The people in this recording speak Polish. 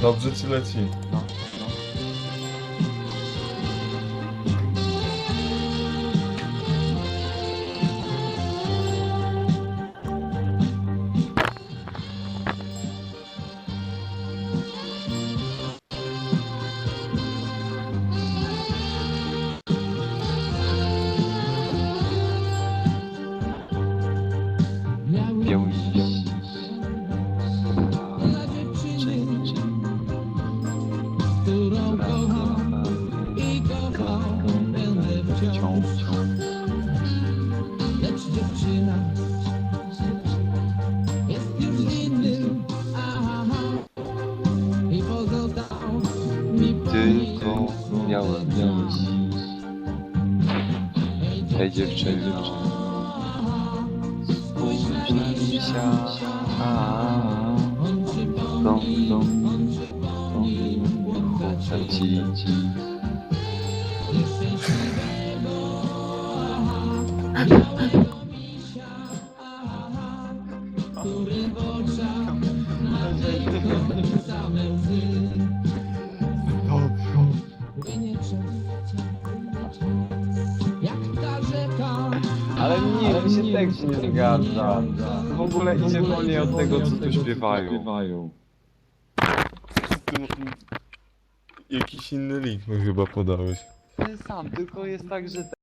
Dobrze ci leci. No, wciąż. Lecz dziewczyna jest już innym, aha, i pozostał mi Tylko białe liść. Hej dziewczyno. Spójrz na On przypomni, dom, dom, on przypomni, chłopca Ale nie, mi się tekst nie zgadza. W ogóle idzie wolniej od tego, co tu śpiewają. Jakiś inny link mi chyba podałeś. Ten sam, tylko jest tak, że